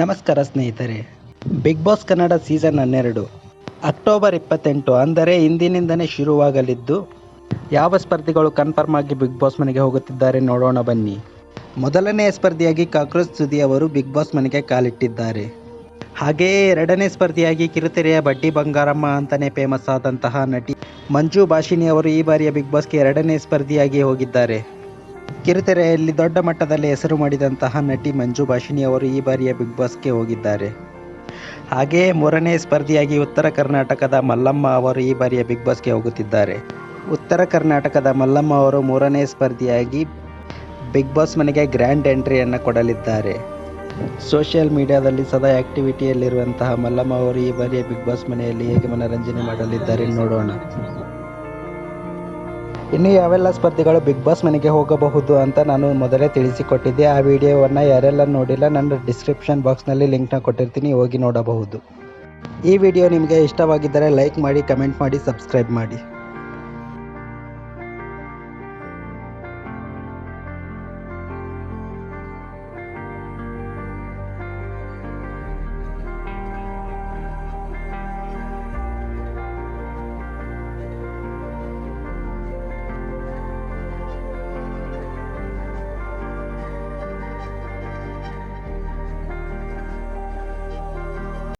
ನಮಸ್ಕಾರ ಸ್ನೇಹಿತರೆ. Big Boss Kannada season ಹನ್ನೆರಡು ಅಕ್ಟೋಬರ್ ಇಪ್ಪತ್ತೆಂಟು ಅಂದರೆ ಇಂದಿನಿಂದನೇ ಶುರುವಾಗಲಿದ್ದು, ಯಾವ ಸ್ಪರ್ಧಿಗಳು ಕನ್ಫರ್ಮ್ ಆಗಿ ಬಿಗ್ ಬಾಸ್ ಮನೆಗೆ ಹೋಗುತ್ತಿದ್ದಾರೆ ನೋಡೋಣ ಬನ್ನಿ. ಮೊದಲನೇ ಸ್ಪರ್ಧಿಯಾಗಿ ಕಾಕ್ರೋಚ್ ಸುದಿ ಅವರು ಬಿಗ್ ಬಾಸ್ ಮನೆಗೆ ಕಾಲಿಟ್ಟಿದ್ದಾರೆ. ಹಾಗೆಯೇ ಎರಡನೇ ಸ್ಪರ್ಧಿಯಾಗಿ ಕಿರುತೆರೆಯ ಬಡ್ಡಿ ಬಂಗಾರಮ್ಮ ಅಂತಲೇ ಫೇಮಸ್ ಆದಂತಹ ನಟಿ ಮಂಜು ಭಾಷಿಣಿ ಅವರು ಈ ಬಾರಿಯ ಬಿಗ್ ಬಾಸ್ಗೆ ಎರಡನೇ ಸ್ಪರ್ಧಿಯಾಗಿ ಹೋಗಿದ್ದಾರೆ. ಕಿರುತೆರೆಯಲ್ಲಿ ದೊಡ್ಡ ಮಟ್ಟದಲ್ಲಿ ಹೆಸರು ಮಾಡಿದಂತಹ ನಟಿ ಮಂಜು ಭಾಷಿಣಿ ಅವರು ಈ ಬಾರಿಯ ಬಿಗ್ ಬಾಸ್ಗೆ ಹೋಗಿದ್ದಾರೆ. ಹಾಗೆಯೇ ಮೂರನೇ ಸ್ಪರ್ಧಿಯಾಗಿ ಉತ್ತರ ಕರ್ನಾಟಕದ ಮಲ್ಲಮ್ಮ ಅವರು ಈ ಬಾರಿಯ ಬಿಗ್ ಬಾಸ್ಗೆ ಹೋಗುತ್ತಿದ್ದಾರೆ. ಉತ್ತರ ಕರ್ನಾಟಕದ ಮಲ್ಲಮ್ಮ ಅವರು ಮೂರನೇ ಸ್ಪರ್ಧಿಯಾಗಿ ಬಿಗ್ ಬಾಸ್ ಮನೆಗೆ ಗ್ರ್ಯಾಂಡ್ ಎಂಟ್ರಿಯನ್ನು ಕೊಡಲಿದ್ದಾರೆ. ಸೋಷಿಯಲ್ ಮೀಡಿಯಾದಲ್ಲಿ ಸದಾ ಆಕ್ಟಿವಿಟಿಯಲ್ಲಿರುವಂತಹ ಮಲ್ಲಮ್ಮ ಅವರು ಈ ಬಾರಿಯ ಬಿಗ್ ಬಾಸ್ ಮನೆಯಲ್ಲಿ ಹೇಗೆ ಮನರಂಜನೆ ಮಾಡಲಿದ್ದಾರೆ ನೋಡೋಣ. ಇನ್ನು ಯಾವೆಲ್ಲ ಸ್ಪರ್ಧಿಗಳು ಬಿಗ್ ಬಾಸ್ ಮನೆಗೆ ಹೋಗಬಹುದು ಅಂತ ನಾನು ಮೊದಲೇ ತಿಳಿಸಿಕೊಟ್ಟಿದ್ದೆ. ಆ ವಿಡಿಯೋವನ್ನು ಯಾರೆಲ್ಲ ನೋಡಿಲ್ಲ ನಾನು ಡಿಸ್ಕ್ರಿಪ್ಷನ್ ಬಾಕ್ಸ್ನಲ್ಲಿ ಲಿಂಕ್ನ ಕೊಟ್ಟಿರ್ತೀನಿ, ಹೋಗಿ ನೋಡಬಹುದು. ಈ ವಿಡಿಯೋ ನಿಮಗೆ ಇಷ್ಟವಾಗಿದ್ದರೆ ಲೈಕ್ ಮಾಡಿ ಕಮೆಂಟ್ ಮಾಡಿ ಸಬ್ಸ್ಕ್ರೈಬ್ ಮಾಡಿ.